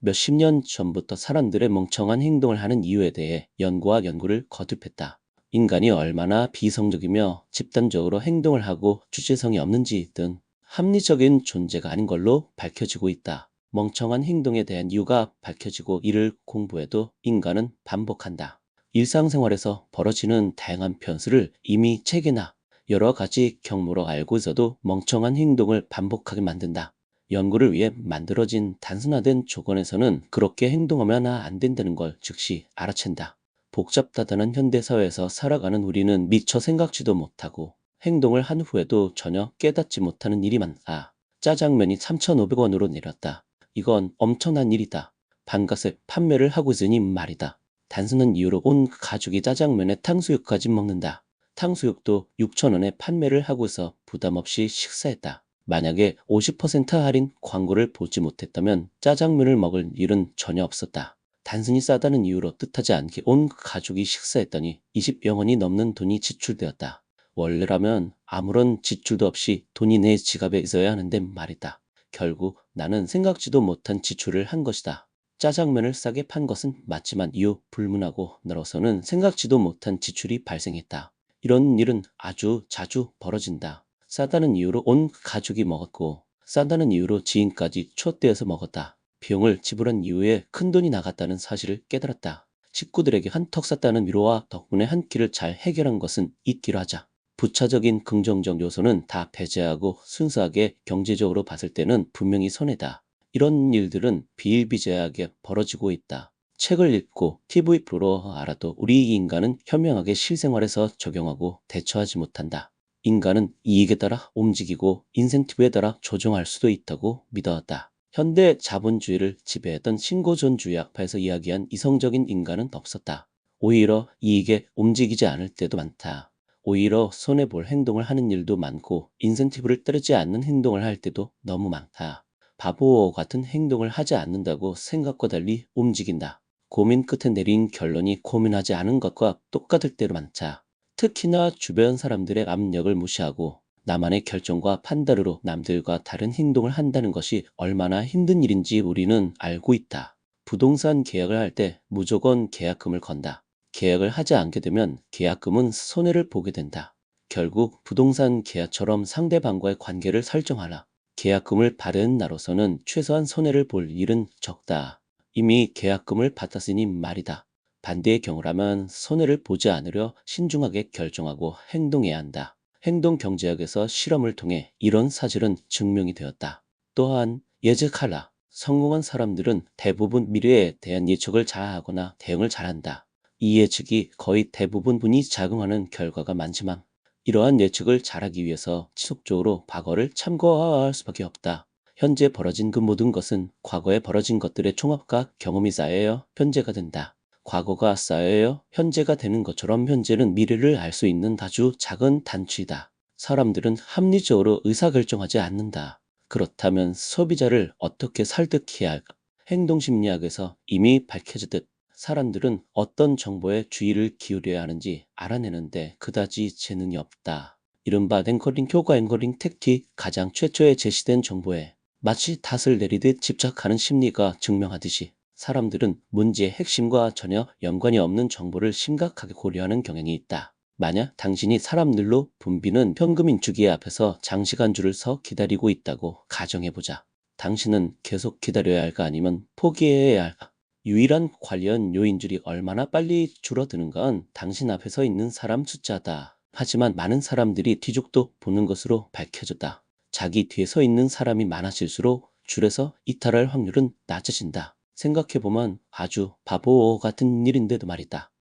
몇십 년 전부터 사람들의 멍청한 행동을 하는 이유에 대해 연구와 연구를 거듭했다. 인간이 얼마나 비성적이며 집단적으로 행동을 하고 주체성이 없는지 등 합리적인 존재가 아닌 걸로 밝혀지고 있다. 멍청한 행동에 대한 이유가 밝혀지고 이를 공부해도 인간은 반복한다. 일상생활에서 벌어지는 다양한 변수를 이미 책이나 여러 가지 경로로 알고 있어도 멍청한 행동을 반복하게 만든다. 연구를 위해 만들어진 단순화된 조건에서는 그렇게 행동하면 안 된다는 걸 즉시 알아챈다. 복잡다단한 현대사회에서 살아가는 우리는 미처 생각지도 못하고 행동을 한 후에도 전혀 깨닫지 못하는 일이 많다. 짜장면이 3,500원으로 내렸다. 이건 엄청난 일이다. 반값에 판매를 하고 있으니 말이다. 단순한 이유로 온 가족이 짜장면에 탕수육까지 먹는다. 탕수육도 6,000원에 판매를 하고서 부담 없이 식사했다. 만약에 50% 할인 광고를 보지 못했다면 짜장면을 먹을 일은 전혀 없었다. 단순히 싸다는 이유로 뜻하지 않게 온 가족이 식사했더니 20여 원이 넘는 돈이 지출되었다. 원래라면 아무런 지출도 없이 돈이 내 지갑에 있어야 하는데 말이다. 결국 나는 생각지도 못한 지출을 한 것이다. 짜장면을 싸게 판 것은 맞지만 이후 불문하고 나로서는 생각지도 못한 지출이 발생했다. 이런 일은 아주 자주 벌어진다. 싸다는 이유로 온 가족이 먹었고 싸다는 이유로 지인까지 촛대어서 먹었다. 비용을 지불한 이후에 큰돈이 나갔다는 사실을 깨달았다. 식구들에게 한턱 쐈다는 위로와 덕분에 한 끼를 잘 해결한 것은 잊기로 하자. 부차적인 긍정적 요소는 다 배제하고 순수하게 경제적으로 봤을 때는 분명히 손해다. 이런 일들은 비일비재하게 벌어지고 있다. 책을 읽고 TV 프로로 알아도 우리 인간은 현명하게 실생활에서 적용하고 대처하지 못한다. 인간은 이익에 따라 움직이고 인센티브에 따라 조정할 수도 있다고 믿어왔다. 현대 자본주의를 지배했던 신고전주의 학파에서 이야기한 이성적인 인간은 없었다. 오히려 이익에 움직이지 않을 때도 많다. 오히려 손해볼 행동을 하는 일도 많고 인센티브를 따르지 않는 행동을 할 때도 너무 많다. 바보 같은 행동을 하지 않는다고 생각과 달리 움직인다. 고민 끝에 내린 결론이 고민하지 않은 것과 똑같을 때로 많다. 특히나 주변 사람들의 압력을 무시하고 나만의 결정과 판단으로 남들과 다른 행동을 한다는 것이 얼마나 힘든 일인지 우리는 알고 있다. 부동산 계약을 할 때 무조건 계약금을 건다. 계약을 하지 않게 되면 계약금은 손해를 보게 된다. 결국 부동산 계약처럼 상대방과의 관계를 설정하라. 계약금을 받은 나로서는 최소한 손해를 볼 일은 적다. 이미 계약금을 받았으니 말이다. 반대의 경우라면 손해를 보지 않으려 신중하게 결정하고 행동해야 한다. 행동 경제학에서 실험을 통해 이런 사실은 증명이 되었다. 또한 예측하라. 성공한 사람들은 대부분 미래에 대한 예측을 잘하거나 대응을 잘한다. 이 예측이 거의 대부분 분이 작용하는 결과가 많지만 이러한 예측을 잘하기 위해서 지속적으로 과거를 참고할 수밖에 없다. 현재 벌어진 그 모든 것은 과거에 벌어진 것들의 총합과 경험이 쌓여야 현재가 된다. 과거가 쌓여야 현재가 되는 것처럼 현재는 미래를 알 수 있는 아주 작은 단추이다. 사람들은 합리적으로 의사결정하지 않는다. 그렇다면 소비자를 어떻게 설득해야 할까? 행동심리학에서 이미 밝혀지듯 사람들은 어떤 정보에 주의를 기울여야 하는지 알아내는데 그다지 재능이 없다. 이른바 앵커링 효과 앵커링 택틱 가장 최초에 제시된 정보에 마치 닷을 내리듯 집착하는 심리가 증명하듯이 사람들은 문제의 핵심과 전혀 연관이 없는 정보를 심각하게 고려하는 경향이 있다. 만약 당신이 사람들로 붐비는 현금 인출기 앞에서 장시간 줄을 서 기다리고 있다고 가정해보자. 당신은 계속 기다려야 할까 아니면 포기해야 할까? 유일한 관련 요인줄이 얼마나 빨리 줄어드는 건 당신 앞에 서 있는 사람 숫자다. 하지만 많은 사람들이 뒤죽도 보는 것으로 밝혀졌다. 자기 뒤에 서 있는 사람이 많아질수록 줄에서 이탈할 확률은 낮아진다. 생각해보면 아주 바보 같은 일인데도 말이다.